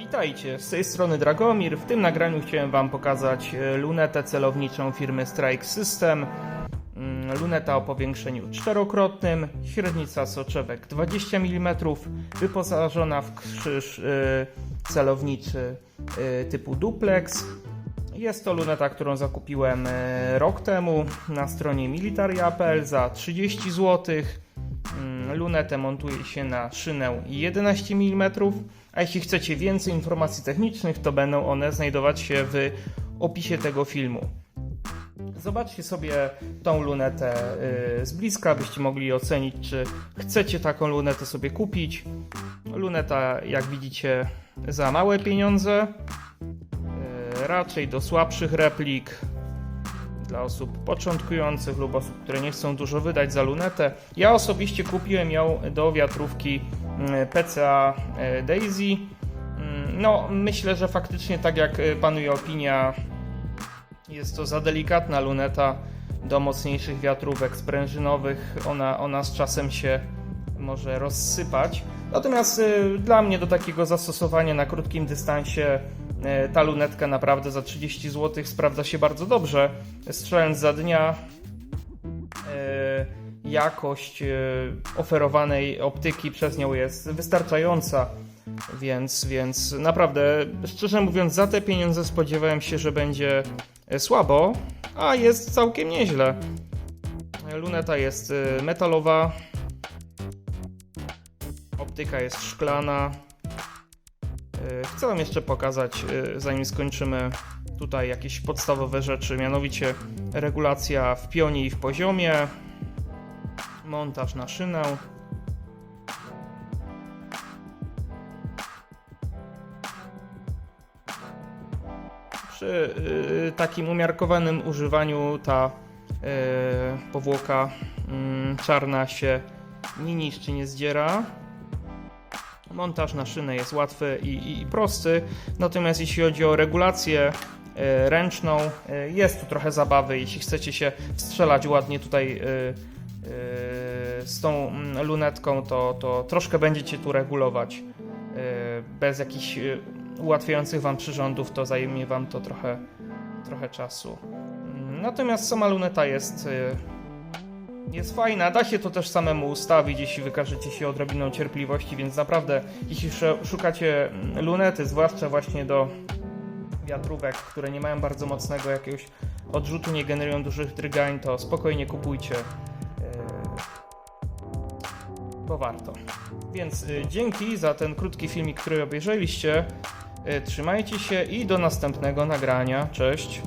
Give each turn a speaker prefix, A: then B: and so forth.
A: Witajcie, z tej strony Dragomir. W tym nagraniu chciałem Wam pokazać e, lunetę celowniczą firmy Strike System. Mm, Luneta o powiększeniu czterokrotnym, średnica soczewek 20 mm, wyposażona w krzyż e, celowniczy e, typu duplex. Jest to luneta, którą zakupiłem rok temu na stronie militaria.pl za 30 zł. Lunetę montuje się na szynę 11 mm, a jeśli chcecie więcej informacji technicznych, to będą one znajdować się w opisie tego filmu. Zobaczcie sobie tą lunetę y, z bliska, byście mogli ocenić, czy chcecie taką lunetę sobie kupić. Luneta, jak widzicie, za małe pieniądze, y, raczej do słabszych replik, dla osób początkujących lub osób, które nie chcą dużo wydać za lunetę. Ja osobiście kupiłem ją do wiatrówki mm, PCA e, Daisy. Mm, No, myślę, że faktycznie tak jak e, panuje opinia, jest to za delikatna luneta do mocniejszych wiatrówek sprężynowych. Ona, ona z czasem się może rozsypać. Natomiast y, dla mnie do takiego zastosowania na krótkim dystansie ta lunetka naprawdę za 30 zł sprawdza się bardzo dobrze. Strzelając za dnia, y, jakość y, oferowanej optyki przez nią jest wystarczająca. Więc, więc naprawdę, szczerze mówiąc, za te pieniądze spodziewałem się, że będzie e, słabo, a jest całkiem nieźle. Luneta jest metalowa, optyka jest szklana. Y, Chcę Wam jeszcze pokazać, y, zanim skończymy tutaj jakieś podstawowe rzeczy, mianowicie regulacja w pionie i w poziomie, montaż na szynę. Przy y, takim umiarkowanym używaniu ta powłoka mm, czarna się nie niszczy, nie zdziera. Montaż na szynę jest łatwy i, i, prosty, natomiast jeśli chodzi o regulację e, ręczną, e, jest tu trochę zabawy. Jeśli chcecie się wstrzelać ładnie tutaj e, z tą mm, lunetką, to, to troszkę będziecie tu regulować. Bez jakichś ułatwiających Wam przyrządów, to zajmie Wam to trochę, trochę czasu. Natomiast sama luneta jest jest fajna, da się to też samemu ustawić, jeśli wykażecie się odrobiną cierpliwości, więc naprawdę, jeśli szukacie mm, lunety, zwłaszcza właśnie do wiatrówek, które nie mają bardzo mocnego jakiegoś odrzutu, nie generują dużych drgań, to spokojnie kupujcie, yy, bo warto. Więc yy, dzięki za ten krótki filmik, który obejrzeliście. Yy, Trzymajcie się i do następnego nagrania. Cześć!